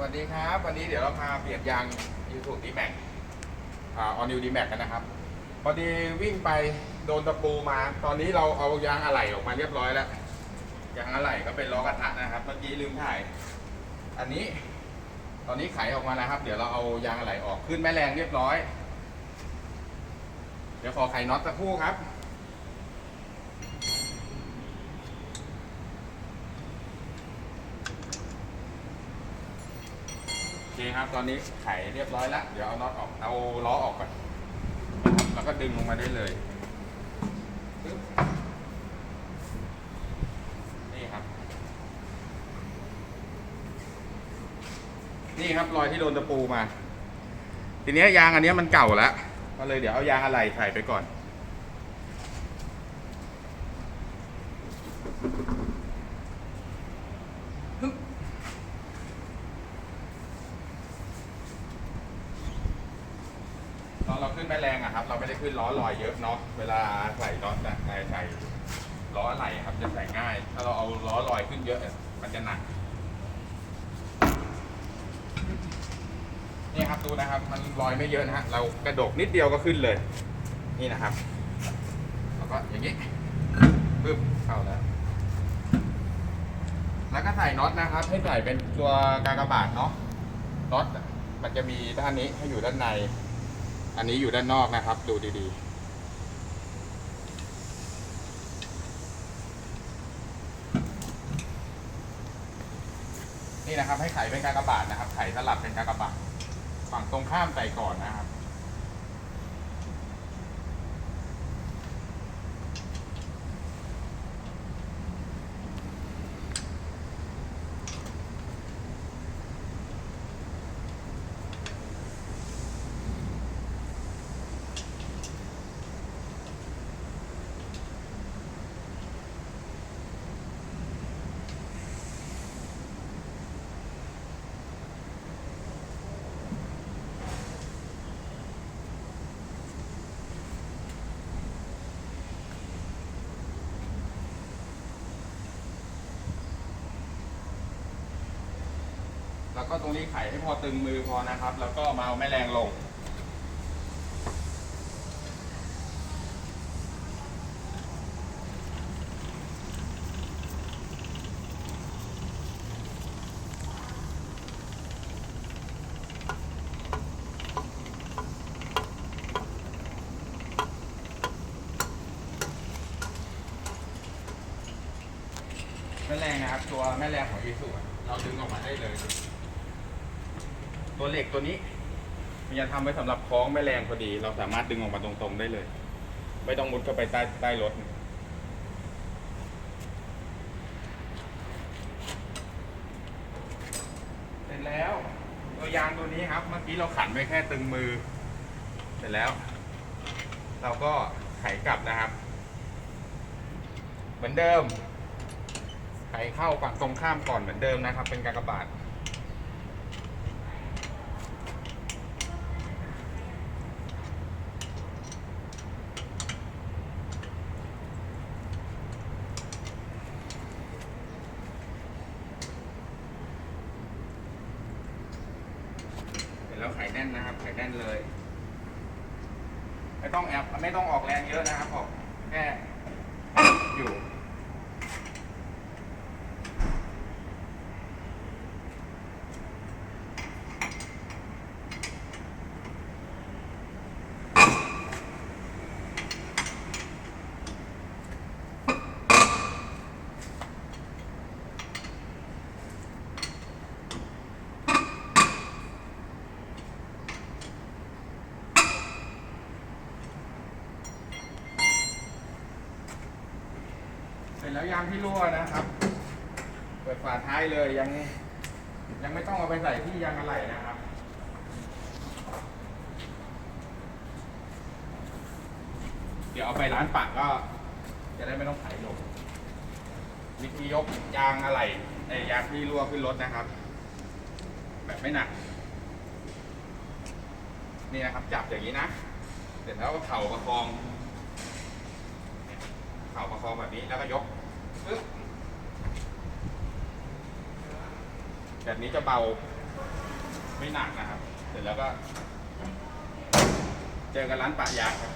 สวัสดีครับ วันนี้เดี๋ยวเราพาเปลี่ยนยางยูทูบดีแม็กอออนิวดีแม็กกันนะครับ พอดีวิ่งไปโดนตะปูมา ตอนนี้เราเอายางอะไหล่ออกมาเรียบร้อยแล้ว ยางอะไหล่ก็เป็นล้อกระทะนะครับ เมื่อกี้ลืมถ่าย อันนี้ ตอนนี้ไขออกมาแล้วครับ เดี๋ยวเราเอายางอะไหล่ออกขึ้นแม่แรงเรียบร้อย เดี๋ยวขอไขน็อตสักครู่ครับ เคครับตอนนี้ไขเรียบร้อยแล้ว เดี๋ยวเอาน็อตออกเอาล้อออกก่อนนะครับแล้วก็ดึงลงมาได้เลยปึ๊บนี่ครับ นี่ครับรอยที่โดนตะปูมา ทีเนี้ยยางอันเนี้ยมันเก่าแล้วก็เลยเดี๋ยวเอายางอะไหล่ใส่ไปก่อน ตอนเราขึ้น แม่แรงอะครับ เราไม่ได้ขึ้นล้อลอยเยอะเนาะ เวลาใส่ล้อแต่ใส่ล้ออะไรครับจะใส่ง่าย ถ้าเราเอาล้อลอยขึ้นเยอะมันจะหนัก นี่ครับดูนะครับ มันลอยไม่เยอะนะฮะ เรากระดกนิดเดียวก็ขึ้นเลย นี่นะครับ แล้วก็อย่างนี้ปึ๊บเข้าแล้วแล้วก็ใส่น็อตนะครับ ให้ใส่เป็นตัวกากบาทเนาะน็อตมันจะมีด้านนี้ให้อยู่ด้านใน อันนี้อยู่ด้านนอกนะครับ ดูดีๆ นี่นะครับให้ไขเป็นกากบาทนะครับ ไขสลับเป็นกากบาทฝั่งตรงข้ามใส่ก่อนนะครับ แล้วก็ตรงนี้ไขให้พอตึงมือพอนะครับ แล้วก็มาเอาแม่แรงลง แม่แรงนะครับ ตัวแม่แรงของยีสุเราดึงออกมาได้เลย ตัวเหล็กตัวนี้ มันจะทำไว้สำหรับคล้องแม่แรงพอดี เราสามารถดึงออกมาตรงๆได้เลย ไม่ต้องมุดเข้าไปใต้ใต้รถ เสร็จแล้ว ตัวยางตัวนี้ครับ เมื่อกี้เราขันไว้แค่ตึงมือ เสร็จแล้ว เราก็ไขกลับนะครับ เหมือนเดิมไขเข้าฝั่งตรงข้ามก่อนเหมือนเดิมนะครับ เป็นกากบาท เสร็จแล้วไขแน่นนะครับ ไข แน่นเลย ไม่ต้องแอบไม่ต้องออกแรงเยอะนะครับออกแค่อยู่ แล้วยางที่รั่วนะครับ เปิดฝาท้ายเลยยัง ยังไม่ต้องเอาไปใส่ที่ยางอะไหล่นะครับ เดี๋ยวเอาไปร้านปักก็ จะได้ไม่ต้องไถลงวิธียกยางอะไหล่ไอ้ยางที่รั่วขึ้นรถนะครับ แบบไม่หนัก นี่นะครับ จับอย่างนี้นะ เสร็จแล้วก็เข่าประคอง เข่าประคองแบบนี้แล้วก็ยก แบบนี้จะเบาไม่หนักนะครับ เสร็จแล้วก็ เจอกันร้านปะยางครับ